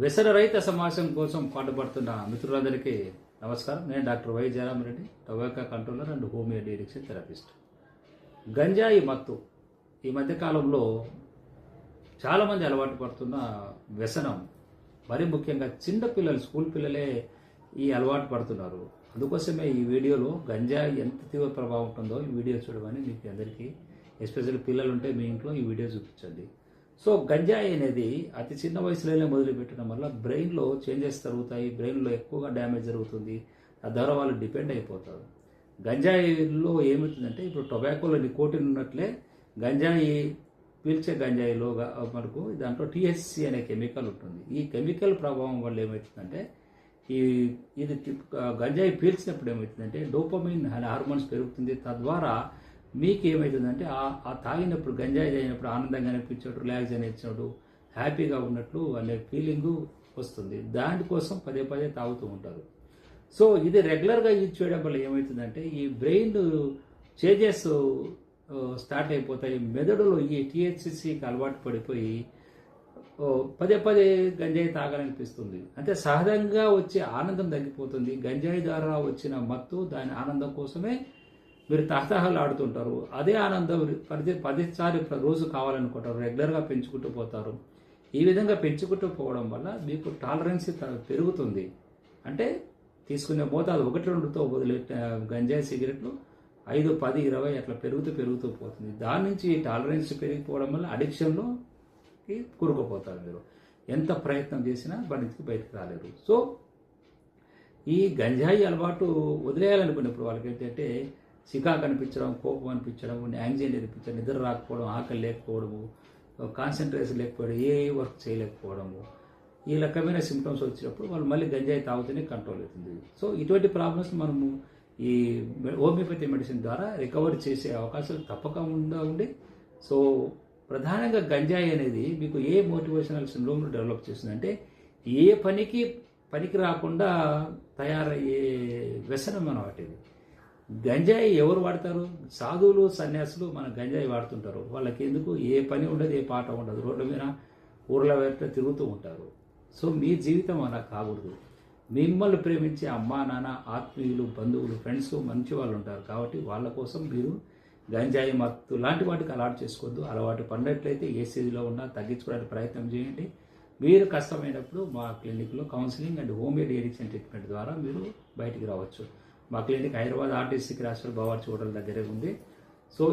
వ్యసన రహిత సమాజం కోసం పాటుపడుతున్న మిత్రులందరికీ నమస్కారం. నేను doctor Y Jayaramareddy tobacco controller and homeo direction therapist. గంజాయి మత్తు. ఈ మధ్యకాలంలో చాలామంది అలవాటు పడుతున్న వ్యసనం. మరి ముఖ్యంగా చిన్న పిల్లలు స్కూల్ పిల్లలే ఈ అలవాటు పడుతున్నారు. అందుకోసమే ఈ వీడియోలో గంజాయి ఎంత తీవ్ర ప్రభావం ఉంటుందో ఈ వీడియో చూడమని మీకు అందరికీ ఎస్పెషల్ పిల్లలు ఉంటే మీ ఇంట్లో ఈ వీడియో చూపించండి. సో గంజాయి అనేది అతి చిన్న వయసులోనే మొదలుపెట్టడం వల్ల బ్రెయిన్లో చేంజెస్ జరుగుతాయి బ్రెయిన్లో ఎక్కువగా డ్యామేజ్ జరుగుతుంది. తద్వారా వాళ్ళు డిపెండ్ అయిపోతారు. గంజాయిలో ఏమవుతుందంటే ఇప్పుడు టొబాకోలో నికోటిన్ ఉన్నట్లే గంజాయి పీల్చే గంజాయిలో మనకు దాంట్లో టీహెచ్సి అనే కెమికల్ ఉంటుంది. ఈ కెమికల్ ప్రభావం వల్ల ఏమవుతుందంటే ఈ ఇది గంజాయి పీల్చినప్పుడు ఏమవుతుందంటే డోపమిన్ అనే హార్మోన్స్ పెరుగుతుంది. తద్వారా మీకేమవుతుందంటే ఆ ఆ తాగినప్పుడు గంజాయి తాగినప్పుడు ఆనందంగా అనిపించడు రిలాక్స్ అనిపించడు హ్యాపీగా ఉన్నట్లు అనే ఫీలింగు వస్తుంది. దానికోసం పదే పదే తాగుతూ ఉంటారు. సో ఇది రెగ్యులర్గా యూజ్ చేయడం వల్ల ఏమవుతుందంటే ఈ బ్రెయిన్ చేంజెస్ స్టార్ట్ అయిపోతాయి. మెదడులో ఈ టీహెచ్సికి అలవాటు పడిపోయి uh, పదే పదే గంజాయి తాగాలనిపిస్తుంది. అంటే సహజంగా వచ్చే ఆనందం తగ్గిపోతుంది. గంజాయి ద్వారా వచ్చిన మత్తు దాని ఆనందం కోసమే మీరు తహతహలు ఆడుతుంటారు. అదే ఆనందం పది పదిసారి రోజు కావాలనుకుంటారు. రెగ్యులర్గా పెంచుకుంటూ పోతారు. ఈ విధంగా పెంచుకుంటూ పోవడం వల్ల మీకు టాలరెన్స్ పెరుగుతుంది. అంటే తీసుకునే మోతాదు ఒకటి రెండుతో వదిలే గంజాయి సిగరెట్లు ఐదు పది ఇరవై అట్లా పెరుగుతూ పెరుగుతూ పోతుంది. దాని నుంచి టాలరెన్స్ పెరిగిపోవడం వల్ల అడిక్షన్లో కూరుకుపోతారు మీరు. ఎంత ప్రయత్నం చేసినా బండికి బయటకు రాలేరు సో ఈ గంజాయి అలవాటు వదిలేయాలనుకున్నప్పుడు వాళ్ళకి ఏంటంటే చికాకు అనిపించడం కోపం అనిపించడం యాంగ్జైటీ అనిపించడం నిద్ర రాకపోవడం ఆకలి లేకపోవడము కాన్సన్ట్రేషన్ లేకపోవడం ఏ వర్క్ చేయలేకపోవడము. ఈ రకమైన సిమ్టమ్స్ వచ్చినప్పుడు వాళ్ళు మళ్ళీ గంజాయి తాగుతూనే కంట్రోల్ అవుతుంది. సో ఇటువంటి ప్రాబ్లమ్స్ మనము ఈ హోమియోపతి మెడిసిన్ ద్వారా రికవర్ చేసే అవకాశాలు తప్పకుండా ఉండి సో ప్రధానంగా గంజాయి అనేది మీకు ఏ మోటివేషనల్ సిండ్రోమ్ను డెవలప్ చేస్తుందంటే ఏ పనికి పనికి రాకుండా తయారయ్యే వ్యసనం అనమాట ఇది. గంజాయి ఎవరు వాడతారు? సాధువులు సన్యాసులు మన గంజాయి వాడుతుంటారు. వాళ్ళకి ఎందుకు ఏ పని ఉండదు ఏ పాట ఉండదు. రోడ్ల మీద ఊర్ల వెంట తిరుగుతూ ఉంటారు. సో మీ జీవితం అలా కాకూడదు. మిమ్మల్ని ప్రేమించే అమ్మా నాన్న ఆత్మీయులు బంధువులు ఫ్రెండ్స్ మంచి వాళ్ళు ఉంటారు. కాబట్టి వాళ్ళ కోసం మీరు గంజాయి మత్తు లాంటి వాటికి అలవాటు చేసుకోవద్దు. అలవాటు పడినట్లయితే ఏ స్టేజ్లో ఉన్నా తగ్గించుకోవడానికి ప్రయత్నం చేయండి. మీరు కష్టమైనప్పుడు మా క్లినిక్లో counselling and home made addiction treatment ద్వారా మీరు బయటికి రావచ్చు. మా క్లినిక్ హైదరాబాద్ ఆర్టీసీ రాష్ట్ర బావర్చి హోటల్ దగ్గరే ఉంది. సో